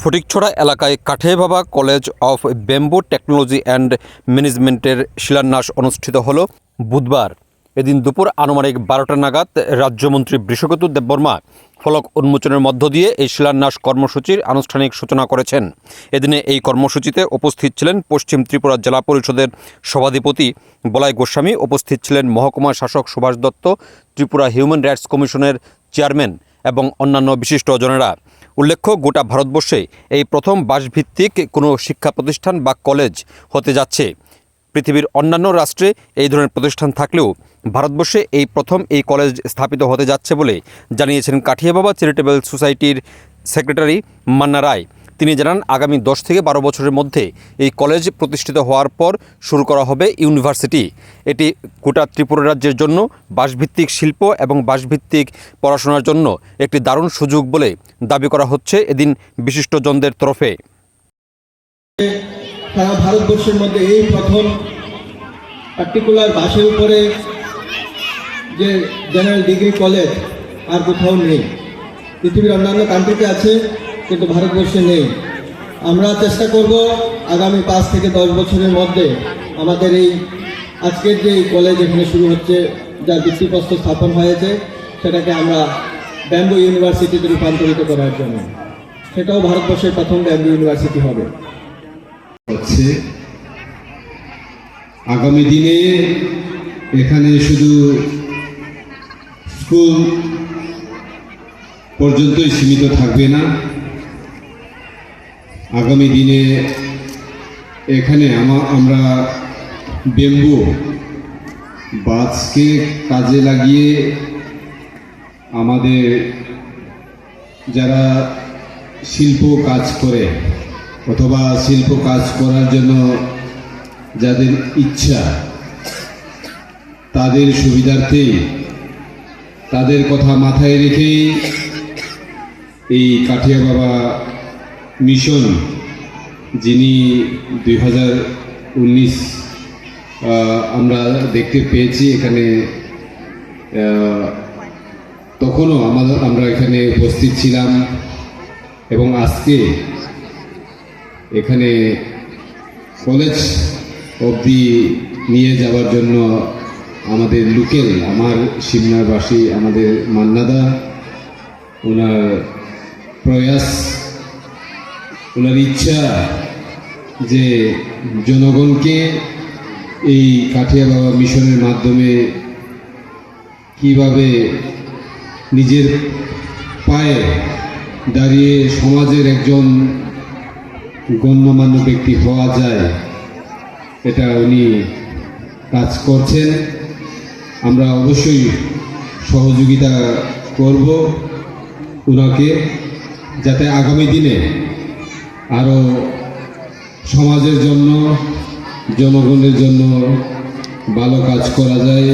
ফটিকছড়া এলাকায় Kathiababa college of bamboo technology and ম্যানেজমেন্টের শিলান্যাস অনুষ্ঠিত হল বুধবার। এদিন দুপুর আনুমানিক বারোটা নাগাদ রাজ্যমন্ত্রী বৃষগতু দেববর্মা ফলক উন্মোচনের মধ্য দিয়ে এই শিলান্যাস কর্মসূচির আনুষ্ঠানিক সূচনা করেছেন। এদিনে এই কর্মসূচিতে উপস্থিত ছিলেন পশ্চিম ত্রিপুরা জেলা পরিষদের সভাধিপতি বলাই গোস্বামী, উপস্থিত ছিলেন মহকুমা শাসক সুভাষ দত্ত, ত্রিপুরা হিউম্যান রাইটস কমিশনের চেয়ারম্যান এবং অন্যান্য বিশিষ্টজনেরা উল্লেখ্য, গোটা ভারতবর্ষে এই প্রথম বাসভিত্তিক কোনো শিক্ষা প্রতিষ্ঠান বা কলেজ হতে যাচ্ছে। পৃথিবীর অন্যান্য রাষ্ট্রে এই ধরনের প্রতিষ্ঠান থাকলেও ভারতবর্ষে এই প্রথম এই কলেজ স্থাপিত হতে যাচ্ছে বলে জানিয়েছেন কাঠিয়াবাবা চ্যারিটেবল সোসাইটির সেক্রেটারি মান্না রায়। তিনি জানান, আগামী দশ থেকে বারো বছরের মধ্যে এই কলেজ প্রতিষ্ঠিত হওয়ার পর শুরু করা হবে ইউনিভার্সিটি। এটি গোটা ত্রিপুরা রাজ্যের জন্য বাসভিত্তিক শিল্প এবং বাসভিত্তিক পড়াশোনার জন্য একটি দারুণ সুযোগ বলে দাবি করা হচ্ছে এদিন বিশিষ্টজনদের তরফে। সারা ভারতবর্ষের মধ্যে এই প্রথম পার্টিকুলার বাসের উপরে যে জেনারেল ডিগ্রি কলেজ আর কোথাও নেই। পৃথিবীর অন্যান্য কান্ট্রিতে আছে। কিন্তু ভারতবর্ষে নেই। আমরা চেষ্টা করব আগামী পাঁচ থেকে দশ বছরের মধ্যে আমাদের এই আজকের যে কলেজ এখানে শুরু হচ্ছে, যার ভিত্তিপ্রস্তর স্থাপন হয়েছে, সেটাকে আমরা ব্যাম্বু ইউনিভার্সিটিতে রূপান্তরিত করার জন্য। সেটাও ভারতবর্ষের প্রথম ব্যাম্বু ইউনিভার্সিটি হবে। হচ্ছে আগামী দিনে এখানে শুধু স্কুল পর্যন্তই সীমিত থাকবে না আগামী দিনে এখানে আমা- আমরা বেম্বু বাসকে কাজে লাগিয়ে আমাদের যারা শিল্প কাজ করে অথবা শিল্প কাজ করার জন্য যাদের ইচ্ছা, তাদের সুবিধার্থে তাদের কথা মাথায় রেখেই এই কাঠিয়া বাবা মিশন, যিনি দুই হাজার উনিশ আমরা দেখতে পেয়েছি এখানে তখনও আমাদের, আমরা এখানে উপস্থিত ছিলাম এবং আজকে এখানে কলেজ অবধি নিয়ে যাওয়ার জন্য আমাদের লোকেল, আমার সিমনারবাসী, আমাদের মান্নাদা, ওনার প্রয়াস ওনার ইচ্ছা যে জনগণকে এই কাঠিয়া বাবা মিশনের মাধ্যমে কীভাবে নিজের পায়ে দাঁড়িয়ে সমাজের একজন গণ্যমান্য ব্যক্তি হওয়া যায়, এটা উনি কাজ করছেন। আমরা অবশ্যই সহযোগিতা করব ওনাকে, যাতে আগামী দিনে আরও সমাজের জন্য জনগণের জন্য ভালো কাজ করা যায়।